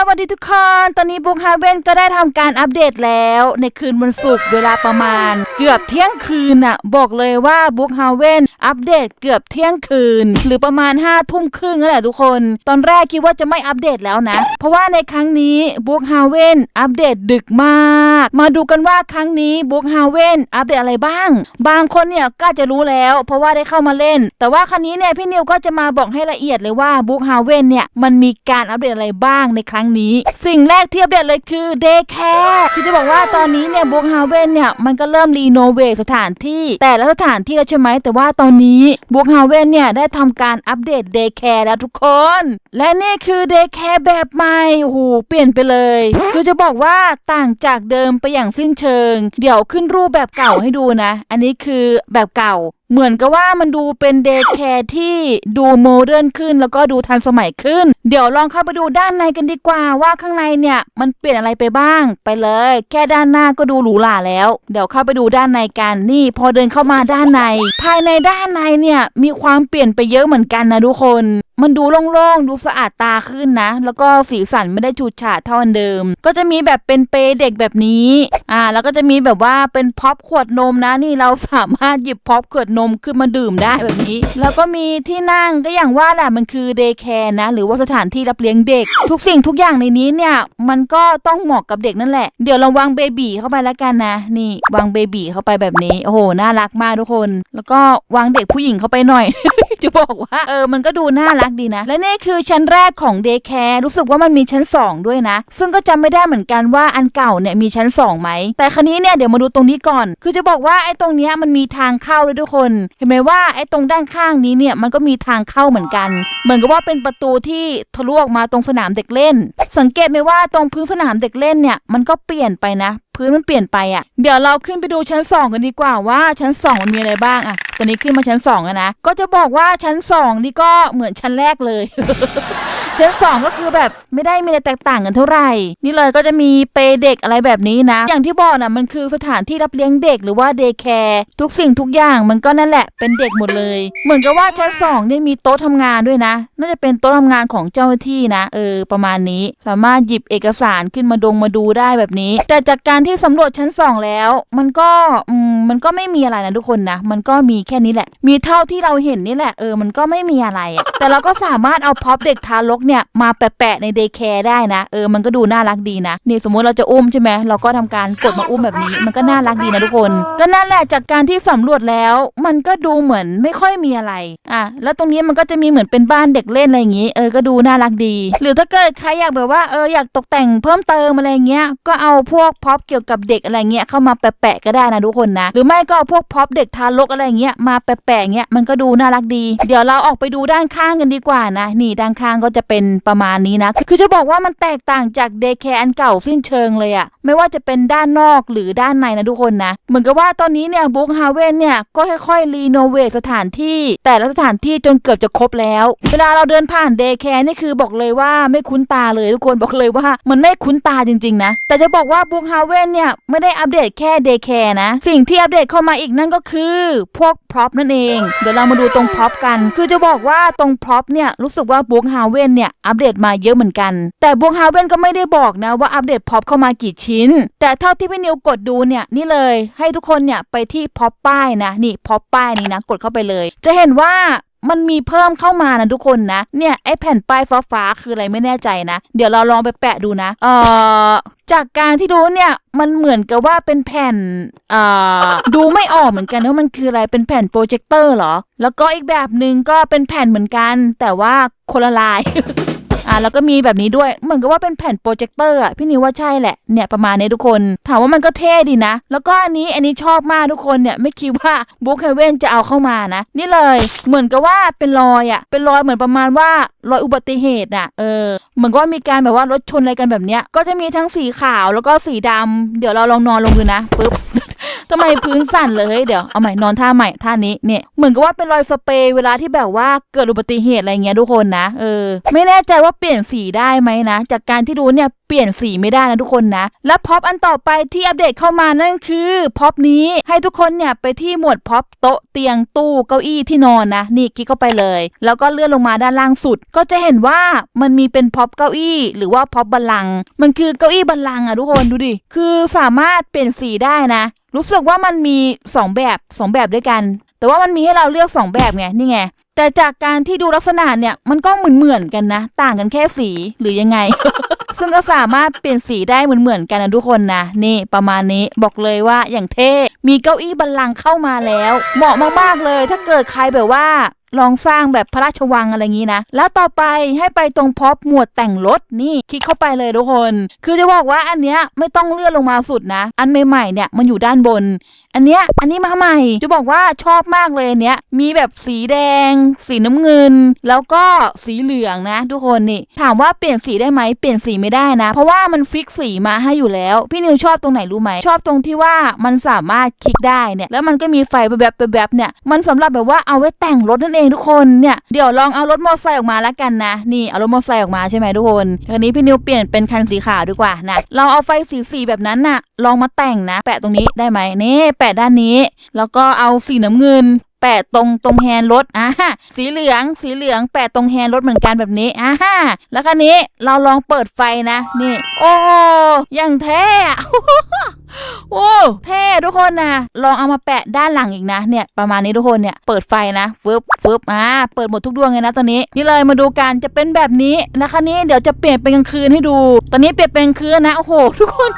สวัสดีทุกคน ตอนนี้บุ๊กฮาเวนก็ได้ทำการอัปเดตแล้ว ในคืนวันศุกร์เวลาประมาณ เกือบเที่ยงคืนน่ะ บอกเลยว่าบุ๊กฮาเวนอัปเดตเกือบเที่ยงคืน หรือประมาณ5้าทุ่มครึ่งนั่นแหละทุกคน ตอนแรกคิดว่าจะไม่อัปเดตแล้วนะ เพราะว่าในครั้งนี้บุ๊กฮาเวนอัปเดตดึกมาก มาดูกันว่าครั้งนี้บุ๊กฮาเวนอัปเดตอะไรบ้าง บางคนเนี่ยก็จะรู้แล้ว เพราะว่าได้เข้ามาเล่น แต่ว่าครั้งนี้เนี่ยพี่นิวก็จะมาบอกให้ละเอียดเลยว่าบุ๊กฮาเวนเนี่ยมันมีการอัปเดตอะไรบ้างในครั้งนี้ สิ่งแรกที่อัปเดตเลยคือเดย์แคร์คือจะบอกว่าตอนนี้เนี่ยบุ๊กฮาเว่นเนี่ยมันก็เริ่มรีโนเวทสถานที่ แต่ละสถานที่แล้วใช่ไหมแต่ว่าตอนนี้บุ๊กฮาเว่นเนี่ยได้ทำการอัปเดตเดย์แคร์แล้วทุกคน และนี่คือเดย์แคร์แบบใหม่โอ้โหเปลี่ยนไปเลย คือจะบอกว่าต่างจากเดิมไปอย่างสิ้นเชิง เดี๋ยวขึ้นรูปแบบเก่าให้ดูนะ อันนี้คือแบบเก่า เหมือนกับว่ามันดูเป็นเดย์แคร์ที่ดูโมเดิร์นขึ้น แล้วก็ดูทันสมัยขึ้น เดี๋ยวลองเข้าไปดูด้านในกันดีกว่าว่าข้างในเนี่ยมันเปลี่ยนอะไรไปบ้าง ไปเลย แค่ด้านหน้าก็ดูหรูหราแล้ว เดี๋ยวเข้าไปดูด้านในกันนี่ พอเดินเข้ามาด้านใน ภายในด้านในเนี่ยมีความเปลี่ยนไปเยอะเหมือนกันนะทุกคน มันดูโล่งๆ ดูสะอาดตาขึ้นนะ แล้วก็สีสันไม่ได้ฉูดฉาดเท่าเดิม ก็จะมีแบบเป็นเปเด็กแบบนี้ อ่า แล้วก็จะมีแบบว่าเป็นพ็อปขวดนมนะ นี่เราสามารถหยิบพ็อปขวดนมขึ้นมาดื่มได้แบบนี้ แล้วก็มีที่นั่งก็อย่างว่าแหละมันคือเดย์แคร์นะ หรือว่าสถานที่รับเลี้ยงเด็ก ทุกสิ่งทุกอย่างในนี้เนี่ย มันก็ต้องเหมาะกับเด็กนั่นแหละ เดี๋ยวเราวางเบบีเข้าไปแล้วกันนะ นี่วางเบบีเข้าไปแบบนี้ โอ้โห น่ารักมากทุกคน แล้วก็วางเด็กผู้หญิงเข้าไปหน่อย จะบอกว่าเออมันก็ดูน่ารักดีนะ และนี่คือชั้นแรกของเดย์แคร์รู้สึกว่ามันมีชั้น 2 ด้วยนะ ซึ่งก็จำไม่ได้เหมือนกันว่าอันเก่าเนี่ยมีชั้น2ไหมแต่ครั้นี้เนี่ยเดี๋ยวมาดูตรงนี้ก่อน คือจะบอกว่าไอ้ตรงเนี้ยมันมีทางเข้าเลยทุกคน เห็นไหมว่าไอ้ตรงด้านข้างนี้เนี่ยมันก็มีทางเข้าเหมือนกัน เหมือนกับว่าเป็นประตูที่ทะลุออกมาตรงสนามเด็กเล่น สังเกตไหมว่าตรงพื้นสนามเด็กเล่นเนี่ยมันก็เปลี่ยนไปนะ พื้นมันเปลี่ยนไปอะ่ะ เดี๋ยวเราขึ้นไปดูชั้น 2 กันดีกว่าว่าชั้น 2 มันมีอะไรบ้างอะ่ะ ตอนนี้ขึ้นมาชั้น2แล้วนะ ก็จะบอกว่าชั้น2นี่ก็เหมือนชั้นแรกเลย ชั้นสองก็คือแบบไม่ได้มีอะไรแตกต่างกันเท่าไหร่ นี่เลยก็จะมีเปเด็กอะไรแบบนี้นะ อย่างที่บอกนะมันคือสถานที่รับเลี้ยงเด็กหรือว่าเดย์แคร์ทุกสิ่งทุกอย่างมันก็นั่นแหละเป็นเด็กหมดเลย เหมือนกับว่าชั้นสองเนี่ยมีโต๊ะทำงานด้วยนะ น่าจะเป็นโต๊ะทำงานของเจ้าหน้าที่นะ เออ ประมาณนี้สามารถหยิบเอกสารขึ้นมาดงมาดูได้แบบนี้ แต่จากการที่สำรวจชั้นสองแล้ว มันก็อืมมันก็ไม่มีอะไรนะทุกคนนะ มันก็มีแค่นี้แหละ มีเท่าที่เราเห็นนี่แหละเออมันก็ไม่มีอะไรอะแต่เราก็สามารถเอาพ็อปเด็กทารกเนี่ยมาแปะๆในเดย์แคร์ได้นะเออมันก็ดูน่ารักดีนะนี่สมมุติเราจะอุ้มใช่ไหมเราก็ทำการกดมาอุ้มแบบนี้ มันก็น่ารักดีนะทุกคน ก็นั่นแหละจากการที่สำรวจแล้ว มันก็ดูเหมือนไม่ค่อยมีอะไรอะแล้วตรงนี้มันก็จะมีเหมือนเป็นบ้านเด็กเล่นอะไรอย่างงี้ เออก็ดูน่ารักดี หรือถ้าเกิดใครอยากแบบว่าเอออยากตกแต่งเพิ่มเติมอะไรเงี้ยก็เอาพวกพ็อปเกี่ยวกับเด็กอะไรเงี้ยเข้ามาแปะๆก็ได้นะทุกคนนะ หรือไม่ก็เอาพวกพ็อปเด็กทารกอะไรเงี้ยมาแปะๆเงี้ยมันก็ดูน่ารักดี เดี๋ยวเราออกไปดูด้านข้างกันดีกว่านะ นี่ด้านข้างก็จะเป็นประมาณนี้นะ คือจะบอกว่ามันแตกต่างจากเดย์แคร์อันเก่าสิ้นเชิงเลยอะไม่ว่าจะเป็นด้านนอกหรือด้านในนะทุกคนนะ เหมือนกับว่าตอนนี้เนี่ยบุ๊กฮาเว่นเนี่ยก็ค่อยๆรีโนเวทสถานที่แต่ละสถานที่จนเกือบจะครบแล้ว เวลาเราเดินผ่านเดย์แคร์นี่คือบอกเลยว่าไม่คุ้นตาเลยทุกคนบอกเลยว่ามันไม่คุ้นตาจริงๆนะ แต่จะบอกว่าบุ๊กฮาเว่นเนี่ยไม่ได้อัปเดตแค่เดย์แคร์นะ สิ่งที่อัปเดตเข้ามาอีกนั่นก็คือพวกพร็อพนั่นเอง เดี๋ยวเรามาดูตรงพร็อพกัน คือจะบอกว่าตรงพร็อพเนี่ยรู้สึกว่าบุ๊กฮาเว่นเนี่ยอัปเดตมาเยอะเหมือนกัน แต่บวงฮาเว่นก็ไม่ได้บอกนะว่าอัปเดตพ็อปเข้ามากี่ชิ้น แต่เท่าที่พี่นิวกดดูเนี่ยนี่เลย ให้ทุกคนเนี่ยไปที่พ็อปป้ายนะนี่พ็อปป้ายนี้นะกดเข้าไปเลย จะเห็นว่า มันมีเพิ่มเข้ามานะทุกคนนะ เนี่ยไอแผ่นป้ายฟ้าๆคืออะไรไม่แน่ใจนะ เดี๋ยวเราลองไปแปะดูนะ เอ่อ จากการที่ดูเนี่ยมันเหมือนกับว่าเป็นแผ่น เอ่อ ดูไม่ออกเหมือนกันว่ามันคืออะไร เป็นแผ่นโปรเจคเตอร์เหรอ แล้วก็อีกแบบหนึ่งก็เป็นแผ่นเหมือนกัน แต่ว่าคนละลาย อะแล้วก็มีแบบนี้ด้วยเหมือนกับว่าเป็นแผ่นโปรเจคเตอร์อะพี่นิวว่าใช่แหละเนี่ยประมาณนี้ทุกคน ถามว่ามันก็เท่ดีนะ แล้วก็อันนี้อันนี้ชอบมากทุกคนเนี่ยไม่คิดว่าบุ๊กเฮเว่นจะเอาเข้ามานะ นี่เลยเหมือนกับว่าเป็นรอยอะเป็นรอยเหมือนประมาณว่ารอยอุบัติเหตุอะเออเหมือนกับว่ามีการแบบว่ารถชนอะไรกันแบบเนี้ยก็จะมีทั้งสีขาวแล้วก็สีดำเดี๋ยวเราลองนอนลงดูนะปึ๊บ ทำไมพื้นสั่นเลยเดี๋ยวเอาใหม่นอนท่าใหม่ท่านี้เนี่ยเหมือนกับว่าเป็นรอยสเปรย์เวลาที่แบบว่าเกิดอุบัติเหตุอะไรเงี้ยทุกคนนะเออไม่แน่ใจว่าเปลี่ยนสีได้ไหมนะ จากการที่ดูเนี่ยเปลี่ยนสีไม่ได้นะทุกคนนะ และพ็อปอันต่อไปที่อัปเดตเข้ามานั่นคือพ็อปนี้ให้ทุกคนเนี่ยไปที่หมวดพ็อปโต๊ะเตียงตู้เก้าอี้ที่นอนนะ นี่คลิกเข้าไปเลย แล้วก็เลื่อนลงมาด้านล่างสุด ก็จะเห็นว่ามันมีเป็นพ็อปเก้าอี้หรือว่าพ็อปบัลลังก์มันคือเก้าอี้บัลลังก์อะทุกคนดูดิคือสามารถเปลี่ยนสีได้นะรู้สึกว่ามันมีสองแบบสองแบบด้วยกัน แต่ว่ามันมีให้เราเลือกสองแบบไงนี่ไง แต่จากการที่ดูลักษณะเนี่ยมันก็เหมือนเหมือนกันนะ ต่างกันแค่สีหรือยังไง ซึ่งก็สามารถเปลี่ยนสีได้เหมือนเหมือนกันนะทุกคนนะนี่ประมาณนี้บอกเลยว่าอย่างเท่ มีเก้าอี้บัลลังก์เข้ามาแล้ว เหมาะมากๆเลย ถ้าเกิดใครแบบว่า ลองสร้างแบบพระราชวังอะไรอย่างนี้นะ แล้วต่อไปให้ไปตรงพ็อปหมวดแต่งรถนี่คลิกเข้าไปเลยทุกคน คือจะบอกว่าอันเนี้ยไม่ต้องเลื่อนลงมาสุดนะ อันใหม่ๆเนี่ยมันอยู่ด้านบน อันเนี้ยอันนี้มาใหม่ จะบอกว่าชอบมากเลยเนี้ยมีแบบสีแดง สีน้ำเงิน แล้วก็สีเหลืองนะ ทุกคนนี่ ถามว่าเปลี่ยนสีได้ไหมเปลี่ยนสีไม่ได้นะ เพราะว่ามันฟิกสีมาให้อยู่แล้ว พี่นิวชอบตรงไหนรู้ไหมชอบตรงที่ว่ามันสามารถคลิกได้เนี่ยแล้วมันก็มีไฟแบบแบบเนี่ยมันสำหรับแบบว่าเอาไว้แต่งรถนั่นเองเองทุกคนเนี่ยเดี๋ยวลองเอารถมอเตอร์ไซค์ออกมาแล้วกันนะ นี่เอารถมอเตอร์ไซค์ออกมาใช่ไหมทุกคนคราวนี้พี่นิวเปลี่ยนเป็นคันสีขาวดีกว่านะเราเอาไฟสีสีแบบนั้นน่ะ ลองมาแต่งนะ แปะตรงนี้ได้ไหมนี่แปะด้านนี้ แล้วก็เอาสีน้ำเงินแปะตรงตรงแฮนด์รถอ่าฮะสีเหลือง สีเหลืองแปะตรงแฮนด์รถเหมือนกันแบบนี้อ่าฮะแล้วคันนี้เราลองเปิดไฟนะ นี่ โอ้ย่างแท้ โอ้เท่ทุกคนนะลองเอามาแปะด้านหลังอีกนะเนี่ยประมาณนี้ทุกคนเนี่ยเปิดไฟนะฟึบฟึบอ่าเปิดหมดทุกดวงเลยนะตอนนี้นี่เลยมาดูกันจะเป็นแบบนี้นะคะนี้เดี๋ยวจะเปลี่ยนเป็นกลางคืนให้ดู ตอนนี้เปลี่ยนเป็นกลางคืนนะโอ้โหทุกคน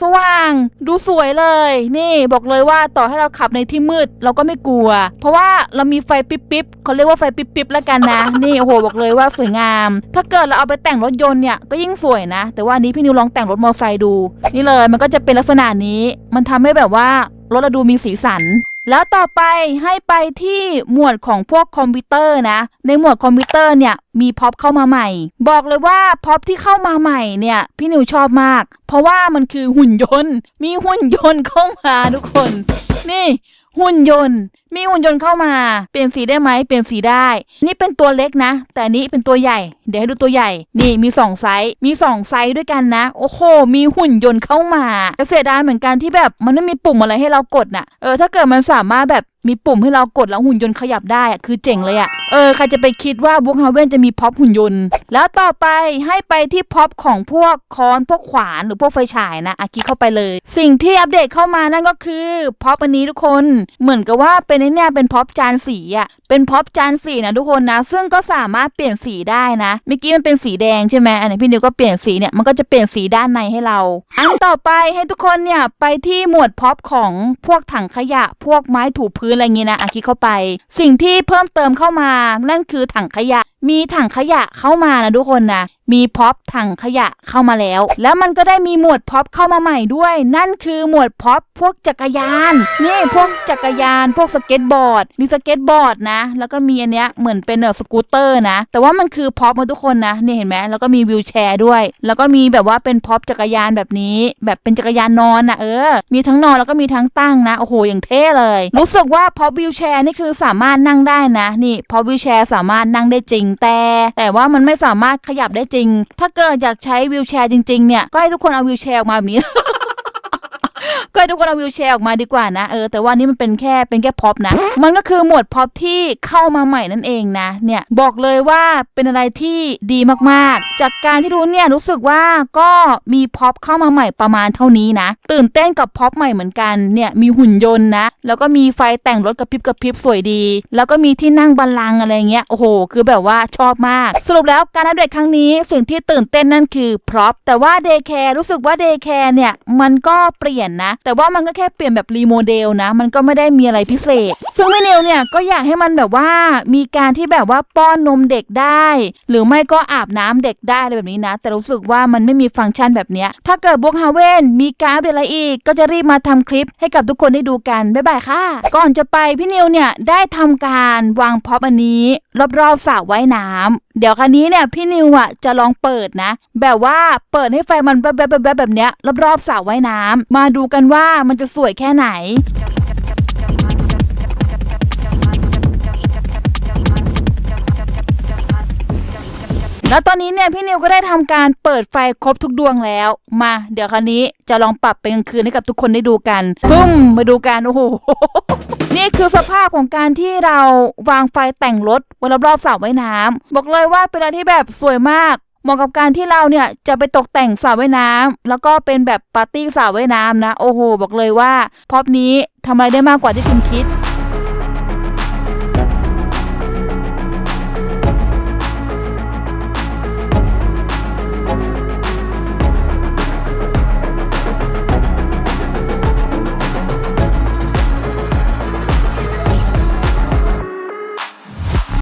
สว่าง ดูสวยเลย นี่บอกเลยว่าต่อให้เราขับในที่มืดเราก็ไม่กลัว เพราะว่าเรามีไฟปิ๊บปิ๊บเขาเรียกว่าไฟปิ๊บปิ๊บแล้วกันนะ นี่โอ้โหบอกเลยว่าสวยงาม ถ้าเกิดเราเอาไปแต่งรถยนต์เนี่ยก็ยิ่งสวยนะ แต่ว่านนี้พี่นิวลองแต่งรถมอเตอร์ไซค์ดู นี่เลยมันก็จะเป็นลักษณะนี้ มันทำให้แบบว่ารถเราดูมีสีสัน แล้วต่อไปให้ไปที่หมวดของพวกคอมพิวเตอร์นะ ในหมวดคอมพิวเตอร์เนี่ยมีพ็อปเข้ามาใหม่ บอกเลยว่าพ็อปที่เข้ามาใหม่เนี่ยพี่นิวชอบมาก เพราะว่ามันคือหุ่นยนต์ มีหุ่นยนต์เข้ามาทุกคน นี่ หุ่นยนต์มีหุ่นยนต์เข้ามา เปลี่ยนสีได้ไหมเปลี่ยนสีได้ นี่เป็นตัวเล็กนะ แต่นี้เป็นตัวใหญ่ เดี๋ยวให้ดูตัวใหญ่ นี่มีสองไซส์มีสองไซส์ด้วยกันนะ โอ้โห มีหุ่นยนต์เข้ามาแต่เสียดายเหมือนกันที่แบบมันไม่มีปุ่มอะไรให้เรากดน่ะ เออ ถ้าเกิดมันสามารถแบบมีปุ่มให้เรากดแล้วหุ่นยนต์ขยับได้อะคือเจ๋งเลยอะเออใครจะไปคิดว่าบุ๊กฮาเวนจะมีพ็อปหุ่นยนต์ แล้วต่อไปให้ไปที่พ็อปของพวกค้อนพวกขวานหรือพวกไฟฉายนะอาคลิกเข้าไปเลย สิ่งที่อัปเดตเข้ามานั่นก็คือพ็อปอันนี้ทุกคนเหมือนกับว่าเป็นไอ้เนี่ยเป็นพ็อปจานสีอะเป็นพ็อปจานสีนะทุกคนนะ ซึ่งก็สามารถเปลี่ยนสีได้นะเมื่อกี้มันเป็นสีแดงใช่ไหมอันนี้พี่นิวก็เปลี่ยนสีเนี่ยมันก็จะเปลี่ยนสีด้านในให้เรา อันต่อไปให้ทุกคนเนี่ยไปที่หมวดพ็อปของพวกถังขยะ พวกไม้ถูพื้นอะไรเงี้ยนะอาคลิกเข้าไป สิ่งที่เพิ่มเติมเข้ามา นั่นคือถังขยะ มีถังขยะเข้ามานะทุกคนนะ มีพ็อปถังขยะเข้ามาแล้ว แล้วมันก็ได้มีหมวดพ็อปเข้ามาใหม่ด้วย นั่นคือหมวดพ็อปพวกจักรยาน นี่พวกจักรยาน พวกสเก็ตบอร์ด มีสเก็ตบอร์ดนะ แล้วก็มีอันเนี้ยเหมือนเป็นเออสกูตเตอร์นะ แต่ว่ามันคือพ็อปมาทุกคนนะนี่เห็นไหมแล้วก็มีวิวแชร์ด้วย แล้วก็มีแบบว่าเป็นพ็อปจักรยานแบบนี้ แบบเป็นจักรยานนอนนะเออ มีทั้งนอนแล้วก็มีทั้งตั้งนะ โอ้โห อย่างเท่เลย รู้สึกว่าพ็อปวิวแชร์นี่คือสามารถนั่งได้นะ นี่พ็อปวิวแชร์สามารถนั่งได้จริงแต่ แต่ว่ามันไม่สามารถขยับได้จริงถ้าเกิดอยากใช้วิวแชร์จริงๆเนี่ยก็ให้ทุกคนเอาวิวแชร์ออกมาแบบนี้ ก็ให้ทุกคนเอาวิวแชร์ออกมาดีกว่านะ เออแต่ว่านี่มันเป็นแค่เป็นแค่พ็อปนะ มันก็คือหมวดพ็อปที่เข้ามาใหม่นั่นเองนะเนี่ยบอกเลยว่าเป็นอะไรที่ดีมากๆ จากการที่รู้เนี่ยรู้สึกว่าก็มีพ็อปเข้ามาใหม่ประมาณเท่านี้นะ ตื่นเต้นกับพ็อปใหม่เหมือนกันเนี่ยมีหุ่นยนต์นะ แล้วก็มีไฟแต่งรถกระพริบกระพริบสวยดี แล้วก็มีที่นั่งบัลลังก์อะไรเงี้ยโอ้โห คือแบบว่าชอบมาก สรุปแล้วการอัปเดตครั้งนี้สิ่งที่ตื่นเต้นนั่นคือพ็อพแต่ว่าเดย์แคร์รู้สึกว่าเดย์แคร์เนี่ยมันก็เปลี่ยนนะแต่ว่ามันก็แค่เปลี่ยนแบบรีโมเดลนะ มันก็ไม่ได้มีอะไรพิเศษ ซึ่งพี่นิวเนี่ยก็อยากให้มันแบบว่ามีการที่แบบว่าป้อนนมเด็กได้ หรือไม่ก็อาบน้ำเด็กได้อะไรแบบนี้นะ แต่รู้สึกว่ามันไม่มีฟังก์ชันแบบนี้ ถ้าเกิดบุกฮาเวนมีการอัปเดตอะไรอีก ก็จะรีบมาทำคลิปให้กับทุกคนได้ดูกัน บ๊ายบายค่ะ ก่อนจะไปพี่นิวเนี่ยได้ทำการวางพ็อปอันนี้ รอบๆสระว่ายน้ำเดี๋ยวคันนี้เนี่ยพี่นิวอะจะลองเปิดนะ แบบว่าเปิดให้ไฟมันแบบแบบแบบแบบเนี้ยรอบๆสระว่ายน้ำมาดูกันว่ามันจะสวยแค่ไหน แล้วตอนนี้เนี่ยพี่นิวก็ได้ทำการเปิดไฟครบทุกดวงแล้ว มา เดี๋ยวคราวนี้จะลองปรับเป็นกลางคืนให้กับทุกคนได้ดูกันฟึ่มมาดูกันโอ้โหนี่คือสภาพของการที่เราวางไฟแต่งรถว้รอบๆสระว่ายน้ำบอกเลยว่าเป็นอะไรที่แบบสวยมากเหมาะกับการที่เราเนี่ยจะไปตกแต่งสระว่ายน้ำแล้วก็เป็นแบบปาร์ตี้สระว่ายน้ำนะ โอ้โห บอกเลยว่าพร็อพนี้ทำอะไรได้มากกว่าที่คุณคิด